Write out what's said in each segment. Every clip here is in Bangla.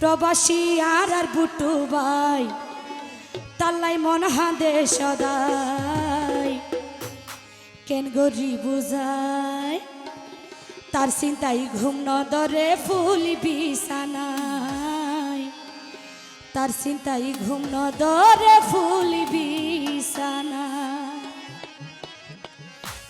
প্রবাসী আর আর বুটু ভাই তাল্লাই মন হাঁদে সদাই। কেন গরি বুঝায় তার চিন্তাই ঘুম নদরে ফুল বিছানায় তার চিন্তাই ঘুম নদরে ফুল বিছানায়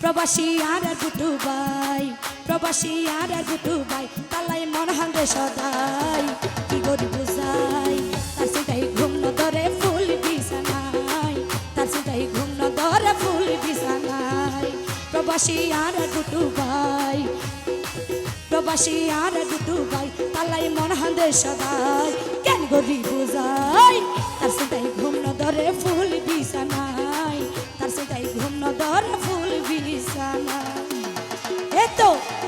প্রবাসী আর আর গুটু বাই প্রবাসী আর আর গুটু বাই তালাই মন হাঙ্গে সদাই। কি করি বুঝাই তার চিন্তাই ঘুম ধরে ফুল বিছানাই তার চিন্তাই ঘুম ধরে ফুল বিছানাই প্রবাসী আর আর গুটু বাই প্রবাসী আর আর গুটু বাই তালাই মন হাঙ্গে সদাই। কেন করি বুঝাই তার চিন্তাই ঘুম ধরে ফুল Neto!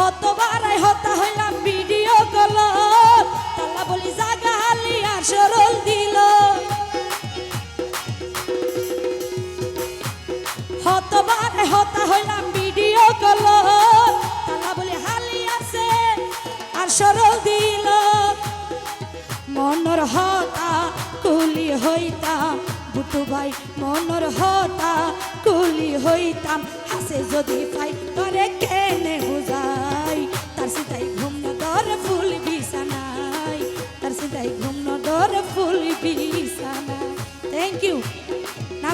হত বারাই হতা হইলাম ভিডিও কল। তাল্লা বলি জাগা হালি আর সরল দিল। হত বারাই হতা হইলাম ভিডিও কল। তাল্লা বলি হালি আছে আর সরল দিল। মনর হতা কুলি হইতাম বুটু ভাই, মনর হতা কুলি হইতাম। হাসে যদি পাই করে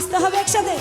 নাচতে হবে একসাথে।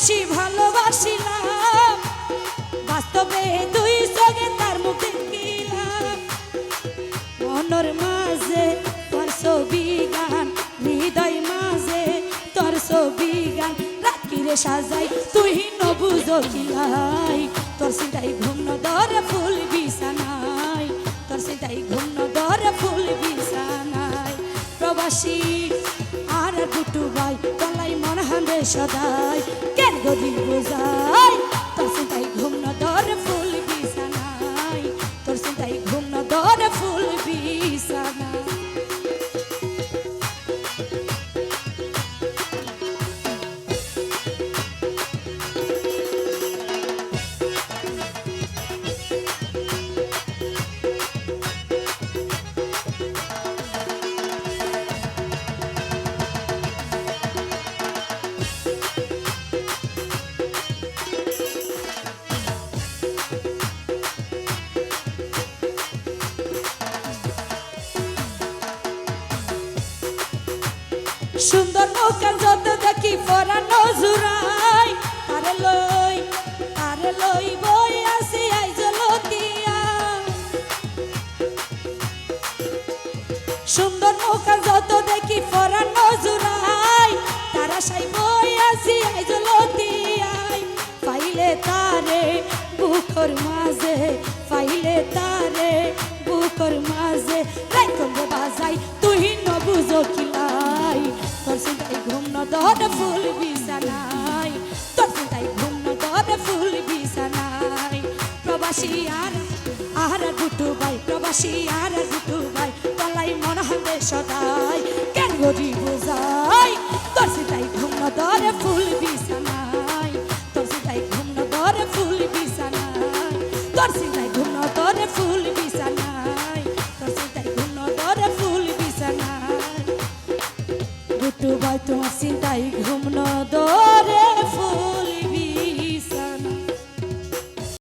বেশি ভালোবাসিলাম। বাস্তবে দুই জগে তার মুখ দেখিলাম। মনর মাঝে তোর ছবি গান, হৃদয় মাঝে তোর ছবি গান। রাখিরে সাজাই, তুই নবুঝো কিলাই তোর সিটাই ঘুম ধরে ফুল বিছানাই তোর সিটাই ঘুম ধরে ফুল বিছানাই প্রবাসী আর দুটু ভাই, তলাই মন হাঁদে সদাই। সুন্দর নৌকার যত দেখি পরানো জুরাই তারে লই তারে লই বই আসি আই জলতিয়া। সুন্দর নৌকার যত দেখি পরানো জুরাই তারা সাই বই আসি আই জলতিয়াই। পাইলে তারে, বুকর মাঝে পাইলে তারে, বুকর মাঝে। রাইকম বাজাই, তুই নবুঝো কিলাই প্রবাসী আর আর গুটু বাই প্রবাসী আর গুটু বাই পালাই মন হবে সদাই। কেন গরি বুঝাই? তোর সিতাই ঘুম না দরে ফুল বিছানাই তোর সিতাই ঘুম না দরে ফুল বিছানাই তোর সিতাই ঘুম না দরে ফুল বিছানাই তোর সিতাই ঘুম না দরে ফুল বিছানাই গুটু বাই তোমার সিতাই ঘুম